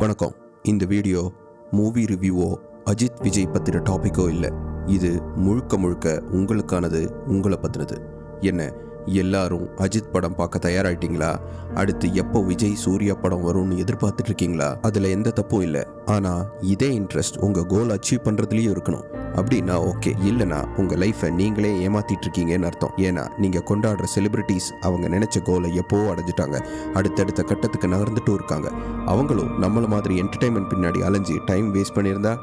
வணக்கம். இந்த video movie ரிவ்யூவோ அஜித் விஜய் பற்றின டாப்பிக்கோ இல்லை? இது முழுக்க முழுக்க உங்களுக்கானது உங்களை பற்றினது என்ன எல்லாரும் அஜித் படம் பார்க்க தயாராயிட்டீங்களா? அடுத்து எப்போ விஜய் சூர்யா படம் வரும்னு எதிர்பார்த்துட்டு இருக்கீங்களா அதில் எந்த தப்பும் இல்லை. ஆனால் இதே இன்ட்ரெஸ்ட் உங்கள் கோல் அச்சீவ் பண்ணுறதுலேயும் இருக்கணும். அப்படின்னா ஓகே இல்லைனா உங்கள் லைஃப்பை நீங்களே ஏமாத்திட்டு இருக்கீங்கன்னு அர்த்தம். ஏன்னா நீங்கள் கொண்டாடுற செலிபிரிட்டிஸ் அவங்க நினச்ச கோலை எப்போவோ அடைஞ்சிட்டாங்க. அடுத்தடுத்த கட்டத்துக்கு நகர்ந்துட்டும் இருக்காங்க. அவங்களும் நம்மளை மாதிரி என்டர்டைன்மெண்ட் பின்னாடி அலைஞ்சு டைம் வேஸ்ட் பண்ணியிருந்தா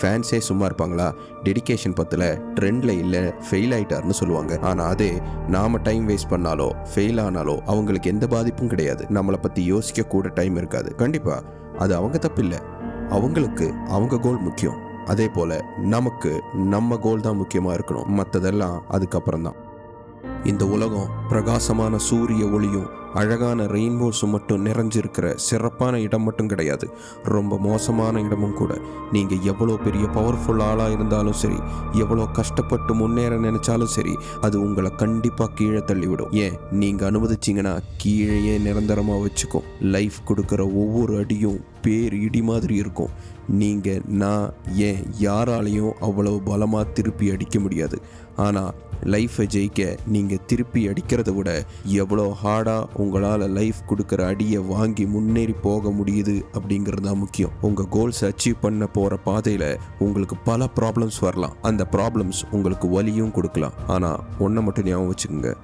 ஃபேன்ஸே சும்மா இருப்பாங்களா? டெடிகேஷன் பத்தில் ட்ரெண்டில் இல்லை ஃபெயில் ஆகிட்டார்னு சொல்லுவாங்க. ஆனால் அதே நாம் டைம் வேஸ்ட் பண்ணாலோ ஃபெயில் ஆனாலோ அவங்களுக்கு எந்த பாதிப்பும் கிடையாது. நம்மளை பற்றி யோசிக்க கூட டைம் இருக்காது. கண்டிப்பாக அது அவங்க தப்பு இல்லை. அவங்களுக்கு அவங்க கோல் முக்கியம். அதே போல் நமக்கு நம்ம கோல் தான் முக்கியமாக இருக்கணும். மற்றதெல்லாம் அதுக்கப்புறம் தான் இந்த உலகம் பிரகாசமான சூரிய ஒளியும் அழகான ரெயின்போஸும் மட்டும் நிறைஞ்சிருக்கிற சிறப்பான இடம் மட்டும் கிடையாது. ரொம்ப மோசமான இடமும் கூட. நீங்கள் எவ்வளோ பெரிய பவர்ஃபுல் ஆளாக இருந்தாலும் சரி எவ்வளோ கஷ்டப்பட்டு முன்னேற நினைச்சாலும் சரி அது உங்களை கண்டிப்பாக கீழே தள்ளிவிடும். ஏன்? நீங்கள் அனுமதிச்சிங்கன்னா கீழேயே நிரந்தரமாக வச்சுக்கும் லைஃப் கொடுக்குற ஒவ்வொரு அடியும் பேர் இடி மாதிரி இருக்கும். நீங்கள் நான் ஏன் யாராலையும் அவ்வளோ பலமாக திருப்பி அடிக்க முடியாது. ஆனால் லைஃப்பை ஜெயிக்க நீங்கள் திருப்பி அடிக்கிறத விட எவ்வளோ ஹார்டாக உங்களால் லைஃப் கொடுக்குற அடியை வாங்கி முன்னேறி போக முடியுது அப்படிங்கிறது தான் முக்கியம். உங்கள் கோல்ஸ் அச்சீவ் பண்ண போகிற பாதையில் உங்களுக்கு பல ப்ராப்ளம்ஸ் வரலாம். அந்த ப்ராப்ளம்ஸ் உங்களுக்கு வலியும் கொடுக்கலாம். ஆனால் ஒன்றை மட்டும் ஞாபகம் வச்சுக்கோங்க.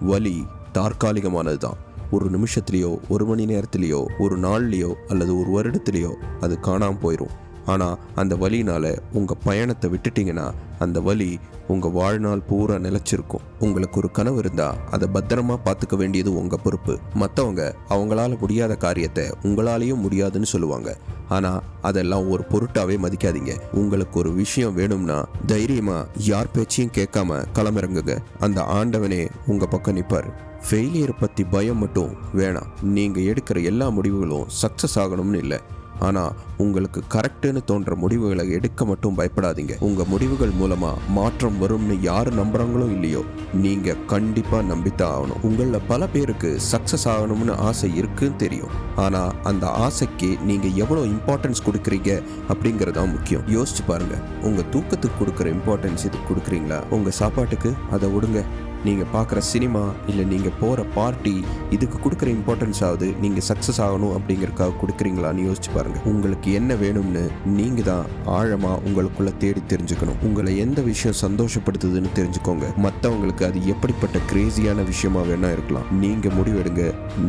வலி தற்காலிகமானது தான். ஒரு நிமிஷத்துலேயோ ஒரு மணி நேரத்துலேயோ ஒரு நாள்லேயோ அல்லது ஒரு வருடத்துலேயோ அது காணாமல் போயிடும் ஆனால் அந்த வழினால் உங்கள் பயணத்தை விட்டுட்டீங்கன்னா அந்த வழி உங்கள் வாழ்நாள் பூரா நிலச்சிருக்கும். உங்களுக்கு ஒரு கனவு இருந்தால் அதை பத்திரமா பார்த்துக்க வேண்டியது உங்கள் பொறுப்பு. மற்றவங்க அவங்களால முடியாத காரியத்தை உங்களாலேயும் முடியாதுன்னு சொல்லுவாங்க. ஆனால் அதெல்லாம் ஒரு பொருட்டாகவே மதிக்காதீங்க. உங்களுக்கு ஒரு விஷயம் வேணும்னா தைரியமாக யார் பேச்சையும் கேட்காம களமிறங்குங்க. அந்த ஆண்டவனே உங்கள் பக்கம் நிற்பார் ஃபெயிலியர் பற்றி பயம் மட்டும் வேணாம். நீங்கள் எடுக்கிற எல்லா முடிவுகளும் சக்ஸஸ் ஆகணும்னு இல்லை. ஆனால் உங்களுக்கு கரெக்டுன்னு தோன்ற முடிவுகளை எடுக்க மட்டும் பயப்படாதீங்க. உங்கள் முடிவுகள் மூலமாக மாற்றம் வரும்னு யார் நம்புகிறாங்களோ இல்லையோ நீங்கள் கண்டிப்பாக நம்பித்தான் ஆகணும். உங்களில் பல பேருக்கு சக்ஸஸ் ஆகணும்னு ஆசை இருக்குன்னு தெரியும். ஆனால் அந்த ஆசைக்கு நீங்கள் எவ்வளோ இம்பார்ட்டன்ஸ் கொடுக்குறீங்க அப்படிங்கிறது தான் முக்கியம். யோசிச்சு பாருங்கள் உங்கள் தூக்கத்துக்கு கொடுக்குற இம்பார்ட்டன்ஸ் இதுக்கு கொடுக்குறீங்களா? உங்கள் சாப்பாட்டுக்கு? அதை விடுங்க. நீங்கள் பார்க்குற சினிமா இல்லை நீங்கள் போகிற பார்ட்டி இதுக்கு கொடுக்குற இம்பார்ட்டன்ஸ் ஆகுது நீங்கள் சக்ஸஸ் ஆகணும் அப்படிங்கிறக்காக கொடுக்குறீங்களான்னு யோசிச்சு பாருங்கள் உங்களுக்கு என்ன வேணும்னு நீங்கள் தான் ஆழமாக உங்களுக்குள்ளே தேடி தெரிஞ்சுக்கணும். உங்களை எந்த விஷயம் சந்தோஷப்படுத்துதுன்னு தெரிஞ்சுக்கோங்க. மற்றவங்களுக்கு அது எப்படிப்பட்ட கிரேசியான விஷயமா வேணா இருக்கலாம். நீங்கள் முடிவெடுங்க.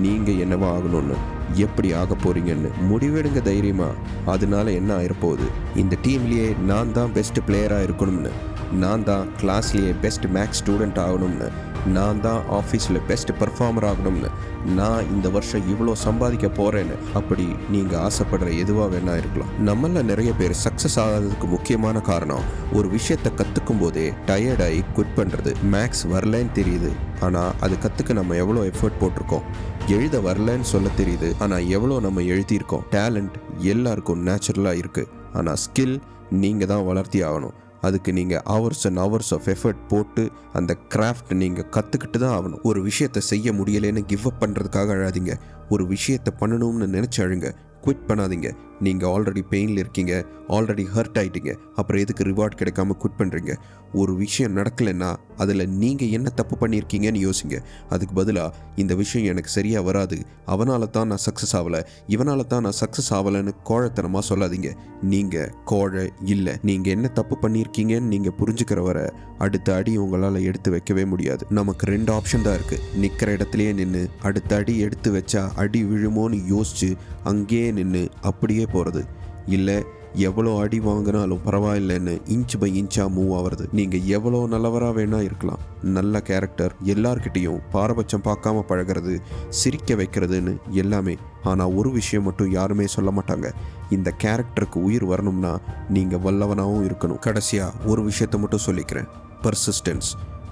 நீங்கள் என்னவா ஆகணும்னு எப்படி ஆக போறீங்கன்னு முடிவெடுங்க தைரியமா. அதனால என்ன ஆயிரப்போகுது? இந்த டீம்லயே நான் தான் பெஸ்ட் பிளேயரா இருக்கணும்னு. நான் தான் கிளாஸ்லேயே பெஸ்ட் மேக்ஸ் ஸ்டூடெண்ட் ஆகணும்னு. நான் தான் ஆஃபீஸில் பெஸ்ட் பெர்ஃபார்மர் ஆகணும்னு. நான் இந்த வருஷம் இவ்வளோ சம்பாதிக்க போகிறேன்னு அப்படி நீங்கள் ஆசைப்படுற எதுவாக வேணா இருக்கலாம். நம்மள நிறைய பேர் சக்ஸஸ் ஆகாததுக்கு முக்கியமான காரணம் ஒரு விஷயத்தை கற்றுக்கும் போதே டயர்டாகி குவிட் பண்ணுறது மேக்ஸ் வரலன்னு தெரியுது. ஆனால் அது கற்றுக்க நம்ம எவ்வளோ எஃபர்ட் போட்டிருக்கோம்? எழுத வரலன்னு சொல்ல தெரியுது. ஆனால் எவ்வளோ நம்ம எழுதியிருக்கோம்? டேலண்ட் எல்லாருக்கும் நேச்சுரலாக இருக்குது ஆனால் ஸ்கில் நீங்கள் தான் வளர்த்தி ஆகணும். அதுக்கு நீங்கள் hours and hours of effort போட்டு அந்த கிராஃப்ட் நீங்கள் கற்றுக்கிட்டு தான் ஆகணும். ஒரு விஷயத்தை செய்ய முடியலைன்னு கிவ் அப் பண்ணுறதுக்காக அழாதீங்க. ஒரு விஷயத்தை பண்ணணும்னு நினச்சி அழுங்க. குவிட் பண்ணாதீங்க. நீங்கள் ஆல்ரெடி பெயினில் இருக்கீங்க ஆல்ரெடி ஹர்ட் ஆகிட்டீங்க அப்புறம் எதுக்கு ரிவார்ட் கிடைக்காம குட் பண்ணுறீங்க ஒரு விஷயம் நடக்கலைன்னா அதில் நீங்கள் என்ன தப்பு பண்ணியிருக்கீங்கன்னு யோசிங்க. அதுக்கு பதிலாக இந்த விஷயம் எனக்கு சரியாக வராது. அவனால் தான் நான் சக்ஸஸ் ஆகலை. இவனால் தான் நான் சக்ஸஸ் ஆகலைன்னு கோழத்தனமாக சொல்லாதீங்க. நீங்கள் கோழை இல்லை. நீங்கள் என்ன தப்பு பண்ணியிருக்கீங்கன்னு நீங்கள் புரிஞ்சுக்கிற வர அடுத்த அடி உங்களால் எடுத்து வைக்கவே முடியாது. நமக்கு ரெண்டு ஆப்ஷன் தான் இருக்குது நிற்கிற இடத்துலையே நின்று அடுத்த அடி எடுத்து வச்சா அடி விழுமோன்னு யோசிச்சு அங்கேயே நின்று அப்படியே போகிறது இல்லை எவ்வளோ அடி வாங்கினாலும் பரவாயில்லைன்னு இன்ச் பை இன்ச்சாக மூவ் ஆகிறது நீங்கள் எவ்வளோ நல்லவராக வேணா இருக்கலாம். நல்ல கேரக்டர் எல்லார்கிட்டேயும் பாரபட்சம் பார்க்காம பழகிறது சிரிக்க வைக்கிறதுன்னு எல்லாமே. ஆனால் ஒரு விஷயம் மட்டும் யாருமே சொல்ல மாட்டாங்க. இந்த கேரக்டருக்கு உயிர் வரணும்னா நீங்கள் வல்லவனாகவும் இருக்கணும். கடைசியாக ஒரு விஷயத்த மட்டும் சொல்லிக்கிறேன். பர்சிஸ்டன்ஸ்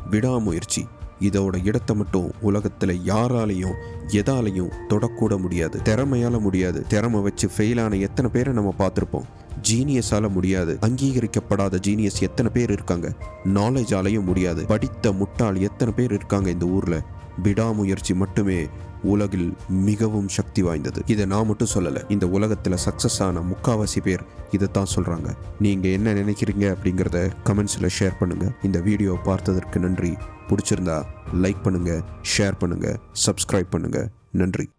விடாமுயற்சி. இதோட இடத்தை மட்டும் உலகத்தில் யாராலையும் எதாலையும் தொடக்கூட முடியாது. திறமையால முடியாது. திறமை வச்சு ஃபெயிலான எத்தனை பேரை நம்ம பார்த்துருப்போம்? ஜீனியஸால முடியாது. அங்கீகரிக்கப்படாத ஜீனியஸ் எத்தனை பேர் இருக்காங்க? நாலேஜாலையும் முடியாது. படித்த முட்டாள் எத்தனை பேர் இருக்காங்க இந்த ஊர்ல? விடாமுயற்சி மட்டுமே உலகில் மிகவும் சக்தி வாய்ந்தது. இதை நான் மட்டும் சொல்லலை இந்த உலகத்தில் சக்ஸஸ் ஆன முக்காவாசி பேர் தான் சொல்கிறாங்க நீங்கள் என்ன நினைக்கிறீங்க அப்படிங்கிறத கமெண்ட்ஸில் ஷேர் பண்ணுங்கள் இந்த வீடியோ பார்த்ததற்கு நன்றி. பிடிச்சிருந்தா லைக் பண்ணுங்கள் ஷேர் பண்ணுங்கள் சப்ஸ்கிரைப் பண்ணுங்கள் நன்றி.